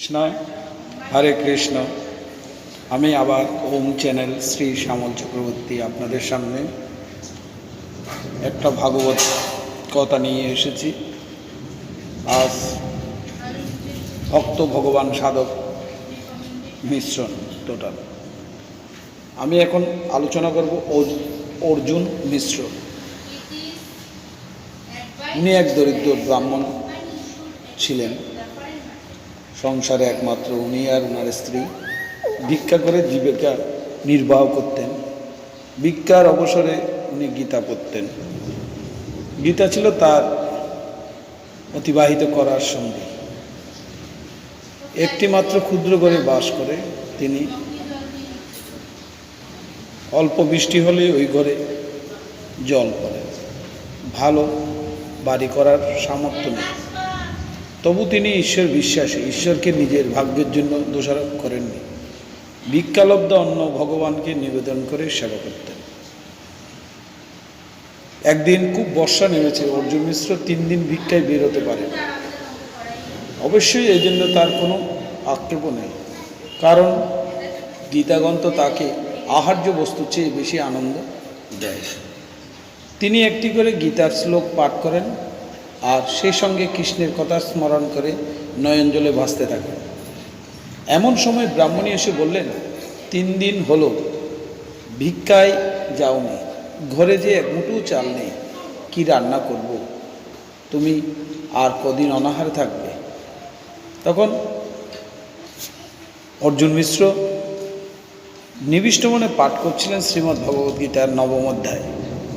কৃষ্ণ হরে কৃষ্ণ। আমি আবার ওম চ্যানেল শ্রী শ্যামল চক্রবর্তী আপনাদের সামনে একটা ভাগবত কথা নিয়ে এসেছি। আজ ভক্ত ভগবান সাধক মিশ্রণ টোটাল। আমি এখন আলোচনা করব অর- অর্জুন মিশ্র। উনি এক দরিদ্র ব্রাহ্মণ ছিলেন। সংসারে একমাত্র উনি আর ওনার স্ত্রী। ভিক্ষা করে জীবিকা নির্বাহ করতেন। ভিক্ষার অবসরে উনি গীতা পড়তেন। গীতা ছিল তার অতিবাহিত করার সঙ্গে। একটি মাত্র ক্ষুদ্র করে বাস করে তিনি। অল্প বৃষ্টি হলে ওই ঘরে জল পড়ে। ভালো বাড়ি করার সামর্থ্য নেই। তবু তিনি ঈশ্বর বিশ্বাসী, ঈশ্বরকে নিজের ভাগ্যের জন্য দোষারোপ করেননি। ভিক্ষালব্ধ অন্য ভগবানকে নিবেদন করে সেবা করতেন। একদিন খুব বর্ষা নেমেছে, অর্জুন মিশ্র তিন দিন ভিক্ষায় বের হতে পারে অবশ্যই এই জন্য তার কোনো আক্ষেপ নেই। কারণ গীতাগন্ত তাকে আহার্য বস্তু চেয়ে বেশি আনন্দ দেয়। তিনি একটি করে গীতার শ্লোক পাঠ করেন আর সেই সঙ্গে কৃষ্ণের কথা স্মরণ করে নয়নজলে ভাসতে থাকেন এমন সময় ব্রাহ্মণী এসে বললেন, তিন দিন হলো, ভিক্ষায় যাওনি, ঘরে যে এক চাল নেই, কী রান্না করব? তুমি আর কদিন অনাহারে থাকবে? তখন অর্জুন মিশ্র নিবিষ্ট মনে পাঠ করছিলেন শ্রীমদ্ ভগবদ্গীতার নবম অধ্যায়।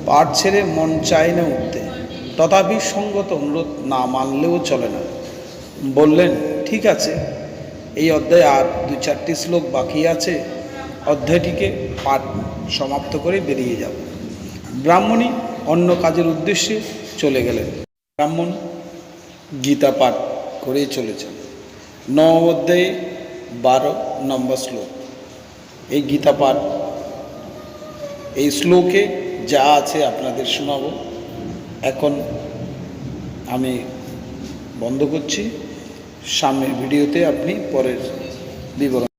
পাঠ ছেড়ে মন চায় না উঠতে। তথাপি সঙ্গত অনুরোধ না মানলেও চলে না। বললেন, ঠিক আছে। এই অধ্যায়ে আর দু চারটি শ্লোক বাকি আছে। অধ্যায়টিকে পাঠ সমাপ্ত করে বেরিয়ে যাব। ব্রাহ্মণী অন্য কাজের উদ্দেশ্যে চলে গেলেন। ব্রাহ্মণ গীতা পাঠ করেই চলেছেন। নবম অধ্যায়ে বারো নম্বর শ্লোক। এই গীতা পাঠ, এই শ্লোকে যা আছে আপনাদের শোনাবো। এখন আমি বন্ধ করছি। সামনের ভিডিওতে আপনি পরের বিবরণ